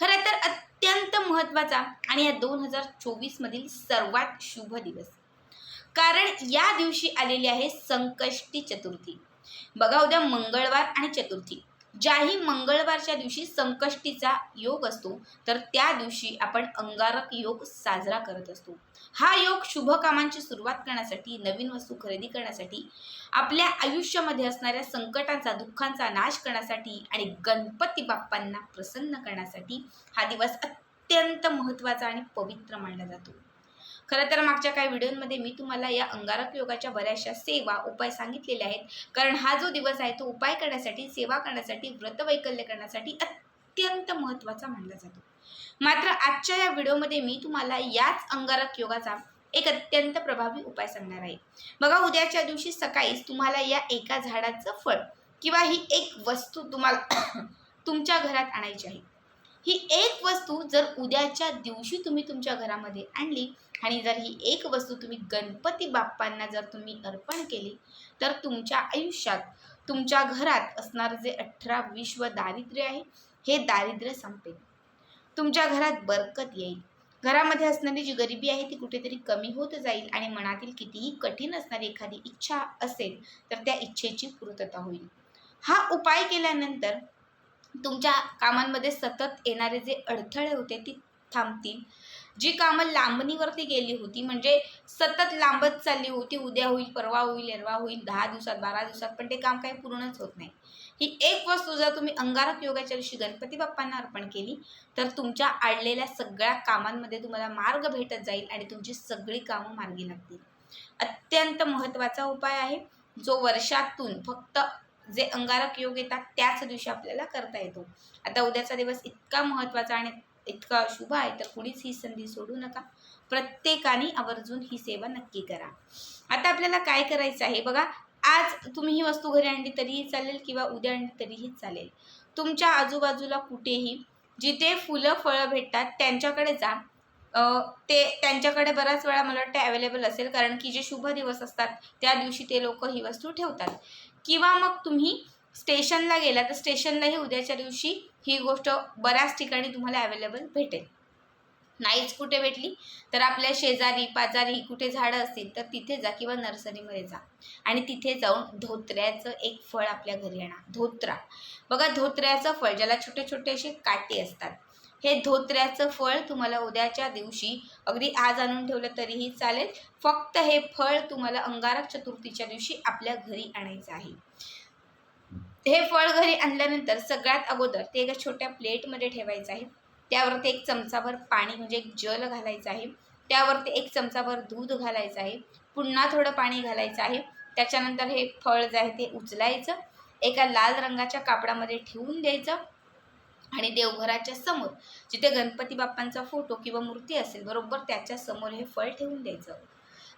खरं तर अत्यंत महत्त्वाचा आणि या दोन हजार चोवीसमधील सर्वात शुभ दिवस. कारण या दिवशी आलेली आहे संकष्टी चतुर्थी. बघा उद्या मंगळवार आणि चतुर्थी. ज्याही मंगळवारच्या दिवशी संकष्टीचा योग असतो तर त्या दिवशी आपण अंगारक योग साजरा करत असतो. हा योग शुभ कामांची सुरुवात करण्यासाठी नवीन वस्तू खरेदी करण्यासाठी आपल्या आयुष्यामध्ये असणाऱ्या संकटांचा दुःखांचा नाश करण्यासाठी आणि गणपती बाप्पांना प्रसन्न करण्यासाठी हा दिवस अत्यंत महत्त्वाचा आणि पवित्र मानला जातो. खरं तर मागच्या काही व्हिडिओमध्ये मी तुम्हाला या अंगारक योगाच्या बऱ्याचशा सेवा उपाय सांगितलेल्या आहेत. कारण हा जो दिवस आहे तो उपाय करण्यासाठी सेवा करण्यासाठी व्रतवैकल्य करण्यासाठी अत्यंत महत्त्वाचा मानला जातो. मात्र आजच्या या व्हिडिओमध्ये मी तुम्हाला याच अंगारक योगाचा एक अत्यंत प्रभावी उपाय सांगणार आहे. बघा उद्याच्या दिवशी सकाळीच तुम्हाला या एका झाडाचं फळ किंवा ही एक वस्तू तुम्हाला तुमच्या घरात आणायची आहे. ही एक वस्तू जर उद्याच्या दिवशी तुम्ही तुमच्या घरामध्ये आणली आणि जर ही एक वस्तू तुम्ही गणपती बाप्पांना जर तुम्ही अर्पण केली तर तुमच्या आयुष्यात तुमच्या घरात असणारं जे अठरा विश्व दारिद्र्य आहे हे दारिद्र्य संपेल. तुमच्या घरात बरकत येईल. घरामध्ये असणारी जी गरिबी आहे ती कुठेतरी कमी होत जाईल आणि मनातील कितीही कठीण असणारी एखादी इच्छा असेल तर त्या इच्छेची पूर्तता होईल. हा उपाय केल्यानंतर तुमच्या कामांमध्ये सतत येणारे जे अडथळे होते ती थांबतील. जी कामं लांबणीवरती गेली होती म्हणजे सतत लांबत चालली होती उद्या होईल परवा होईल एरवा होईल दहा दिवसात बारा दिवसात पण ते काम काही पूर्णच होत नाही. ही एक वस्तू जर तुम्ही अंगारक योगाच्या दिवशी गणपती बाप्पांना अर्पण केली तर तुमच्या आडलेल्या सगळ्या कामांमध्ये तुम्हाला मार्ग भेटत जाईल आणि तुमची सगळी कामं मार्गी लागतील. अत्यंत महत्त्वाचा उपाय आहे जो वर्षातून फक्त जे अंगारक योग येतात त्याच दिवशी आपल्याला करता येतो. आता उद्याचा दिवस इतका महत्त्वाचा आणि इतका शुभ आहे तर कुणीच ही संधी सोडू नका. प्रत्येकाने आवर्जून ही सेवा नक्की करा. आता आपल्याला काय करायचं आहे बघा आज तुम्ही ही वस्तू घरी आणली तरीही चालेल किंवा उद्या आणली तरीही चालेल. तुमच्या आजूबाजूला कुठेही जिथे फुलं फळं भेटतात त्यांच्याकडे जा. ते त्यांच्याकडे बऱ्याच वेळा मला वाटतं अवेलेबल असेल कारण की जे शुभ दिवस असतात त्या दिवशी ते लोक ही वस्तू ठेवतात. किंवा मग तुम्ही स्टेशनला गेला तर स्टेशनलाही उद्याच्या दिवशी ही गोष्ट बऱ्याच ठिकाणी तुम्हाला अवेलेबल भेटेल. नाहीच कुठे भेटली तर आपल्या शेजारी पाजारी कुठे झाडं असतील तर तिथे जा किंवा नर्सरीमध्ये जा. आणि तिथे जाऊन धोत्र्याचं एक फळ आपल्या घरी आणा. धोत्रा. बघा धोत्र्याचं फळ ज्याला छोटे छोटे असे काटे असतात हे धोत्र्याचं फळ तुम्हाला उद्याच्या दिवशी अगदी आज आणून ठेवलं तरीही चालेल. फक्त हे फळ तुम्हाला अंगारक चतुर्थीच्या दिवशी आपल्या घरी आणायचं आहे. हे फळ घरी आणल्यानंतर सगळ्यात अगोदर ते एका छोट्या प्लेटमध्ये ठेवायचं आहे. त्यावरती एक चमचाभर पाणी म्हणजे एक जल घालायचं आहे. त्यावरती एक चमचाभर दूध घालायचं आहे. पुन्हा थोडं पाणी घालायचं आहे. त्याच्यानंतर हे फळ जे आहे ते उचलायचं. एका लाल रंगाच्या कापडामध्ये ठेवून द्यायचं. आणि देवघराच्या समोर जिथे गणपती बाप्पांचा फोटो किंवा मूर्ती असेल बरोबर त्याच्यासमोर हे फळ ठेवून द्यायचं.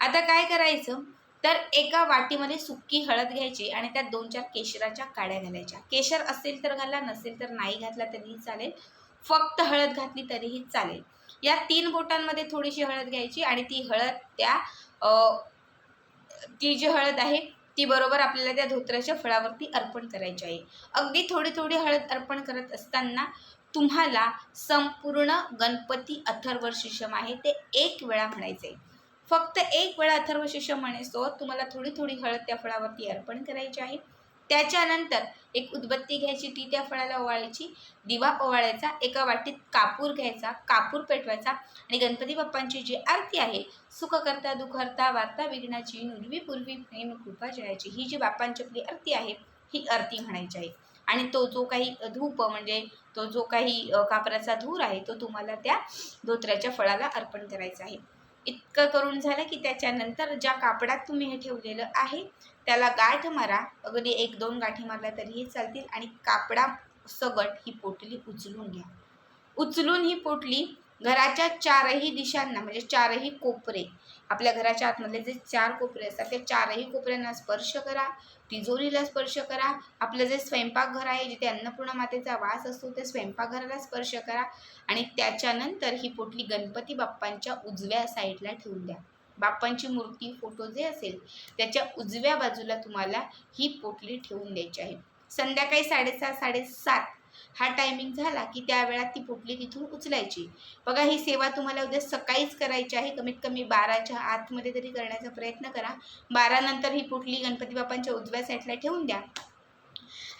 आता काय करायचं? तर एका वाटीमध्ये सुक्की हळद घ्यायची आणि त्यात दोन चार केशराच्या काड्या घालायच्या. केशर असेल तर घाला नसेल तर नाही घातला तरीही चालेल. फक्त हळद घातली तरीही चालेल. या तीन बोटांमध्ये थोडीशी हळद घ्यायची आणि ती हळद त्या ती जी हळद आहे ती बरोबर आपल्याला त्या धोत्राच्या फळावरती अर्पण करायची आहे. अगदी थोडी थोडी हळद अर्पण करत असताना तुम्हाला संपूर्ण गणपती अथर्व शिशम आहे ते एक वेळा म्हणायचं आहे फक्त एक वेळा अथर्व शिष्य म्हणेसो तुम्हाला थोडी थोडी हळद त्या फळावरती अर्पण करायची आहे. त्याच्यानंतर एक उदबत्ती घ्यायची ती त्या फळाला ओवाळायची. दिवा ओवाळायचा एका वाटीत कापूर घ्यायचा कापूर पेटवायचा आणि गणपती बाप्पांची जी आरती आहे सुखकर्ता दुखरता वार्ता विघ्नाची नुरवीपूर्वी प्रेम कृपा जयाची ही जी बाप्पांची आपली आरती आहे ही आरती म्हणायची आहे. आणि तो जो काही धूप म्हणजे तो जो काही कापराचा धूर आहे तो तुम्हाला त्या धोत्र्याच्या फळाला अर्पण करायचा आहे. इतकं करून झालं की त्याच्यानंतर ज्या कापडात तुम्ही हे ठेवलेलं आहे त्याला गाठ मारा. अगदी एक दोन गाठी मारल्या तरीही चालतील आणि कापडा सगट ही पोटली उचलून घ्या. उचलून ही पोटली घराच्या चारही दिशांना म्हणजे चारही कोपरे आपल्या घराच्या आतमधले जे चार कोपरे असतात त्या चारही कोपऱ्यांना स्पर्श करा तिजोरीला स्पर्श करा. आपलं जे स्वयंपाकघर आहे जिथे अन्नपूर्णा मातेचा वास असतो त्या स्वयंपाकघराला स्पर्श करा आणि त्याच्यानंतर ही पोटली गणपती बाप्पांच्या उजव्या साईडला ठेवून द्या. बाप्पांची मूर्ती फोटो जे असेल त्याच्या उजव्या बाजूला तुम्हाला ही पोटली ठेवून द्यायची आहे. संध्याकाळी साडेसहा साडेसात हा टायमिंग झाला की त्या वेळात ती पोटली तिथून उचलायची. बघा ही सेवा तुम्हाला उद्या सकाळीच करायची आहे. कमीत कमी बाराच्या आतमध्ये तरी करण्याचा प्रयत्न करा. बारा नंतर ही पोटली गणपती बाप्पांच्या उजव्या साईडला ठेवून द्या.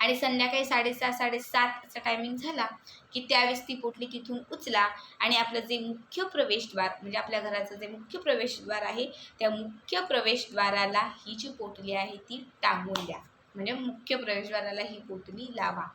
आणि संध्याकाळी साडेसहा साडेसातचा टायमिंग झाला की त्यावेळेस ती पोटली तिथून उचला. आणि आपलं जे मुख्य प्रवेशद्वार म्हणजे आपल्या घराचं जे मुख्य प्रवेशद्वार आहे त्या मुख्य प्रवेशद्वाराला ही जी पोटली आहे ती टांगून द्या. म्हणजे मुख्य प्रवेशद्वाराला ही पोटली लावा.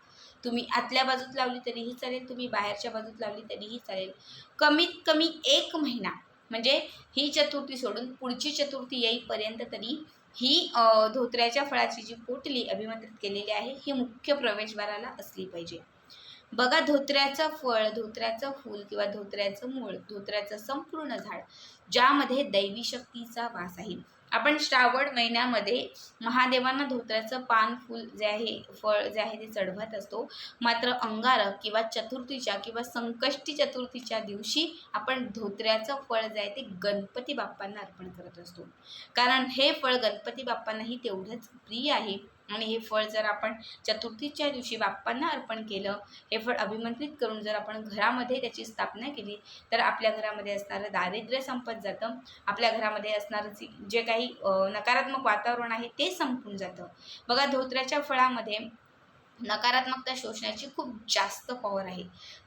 तुम्ही आतल्या बाजूत लावली तरीही चालेल तुम्ही बाहेरच्या बाजूत लावली तरीही चालेल. कमीत कमी एक महिना म्हणजे ही चतुर्थी सोडून पुढची चतुर्थी येईपर्यंत तरी ही धोत्र्याच्या फळाची जी पोटली अभिमंत्रित केलेली आहे ही मुख्य प्रवेशद्वाराला असली पाहिजे. बघा धोत्र्याचं फळ धोत्र्याचं फूल किंवा धोत्र्याचं मूळ धोत्र्याचं संपूर्ण झाड ज्यामध्ये दैवी शक्तीचा वास आहे. आपण श्रावण महिन्यामध्ये महादेवांना धोत्र्याचं पान फूल जे आहे फळ जे आहे ते चढवत असतो. मात्र अंगारक किंवा चतुर्थीच्या किंवा संकष्टी चतुर्थीच्या दिवशी आपण धोत्र्याचं फळ जे आहे ते गणपती बाप्पांना अर्पण करत असतो. कारण हे फळ गणपती बाप्पांनाही तेवढंच प्रिय आहे. आणि हे फळ जर आपण चतुर्थीच्या दिवशी बाप्पांना अर्पण केलं हे फळ अभिमंत्रित करून जर आपण घरामध्ये त्याची स्थापना केली तर आपल्या घरामध्ये असणारं दारिद्र्य संपत जातं. आपल्या घरामध्ये असणारं जे- जे काही नकारात्मक वातावरण आहे ते संपून जातं. बघा धोत्र्याच्या फळामध्ये नकारात्मकता शोषण्याची खूप जास्त पॉवर आहे.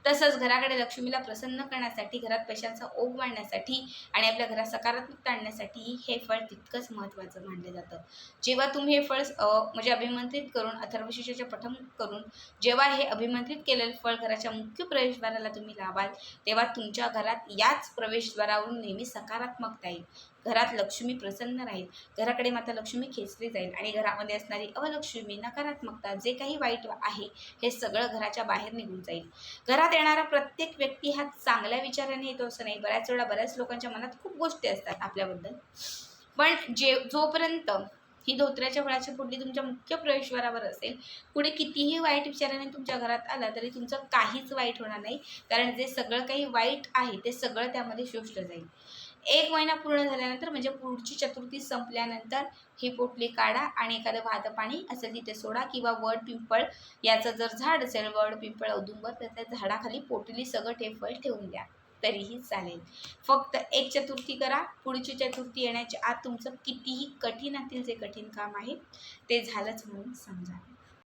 तसंच घराकडे लक्ष्मीला प्रसन्न करण्यासाठी घरात पैशांचा ओघ वाढण्यासाठी आणि आपल्या घरात सकारात्मकता आणण्यासाठी हे फळ तितकंच महत्त्वाचं मानलं जातं. जेव्हा तुम्ही हे फळ म्हणजे अभिमंत्रित करून अथर्वशिषाचे पठण करून जेव्हा हे अभिमंत्रित केलेलं फळ घराच्या मुख्य प्रवेशद्वाराला तुम्ही लावाल तेव्हा तुमच्या घरात याच प्रवेशद्वारावरून नेहमी सकारात्मकता येईल. घरात लक्ष्मी प्रसन्न राहील. घराकडे माता लक्ष्मी खेचली जाईल आणि घरामध्ये असणारी अवलक्ष्मी नकारात्मकता जे काही वाईट आहे हे सगळं घराच्या बाहेर निघून जाईल. घरात येणारा प्रत्येक व्यक्ती हा चांगल्या विचाराने येतो असं नाही. बऱ्याच वेळा बऱ्याच लोकांच्या मनात खूप गोष्टी असतात आपल्याबद्दल. पण जे जोपर्यंत ही धोत्र्याच्या फळाची पुढली तुमच्या मुख्य प्रवेशद्वारावर असेल पुढे कितीही वाईट विचाराने तुमच्या घरात आला तरी तुमचं काहीच वाईट होणार नाही. कारण जे सगळं काही वाईट आहे ते सगळं त्यामध्ये शोषलं जाईल. एक महिना पूर्ण झाल्यानंतर म्हणजे पुढची चतुर्थी संपल्यानंतर हे पोटली काढा आणि एखादं भातं पाणी असेल तिथे सोडा किंवा वड पिंपळ याचं जर झाड असेल वड पिंपळ औदुंबर तर त्या झाडाखाली पोटली सगळं टेफळ ठेवून द्या. तरीही चालेल. फक्त एक चतुर्थी करा. पुढची चतुर्थी येण्याच्या आत तुमचं कितीही कठीणातील जे कठीण काम आहे ते झालंच म्हणून समजा.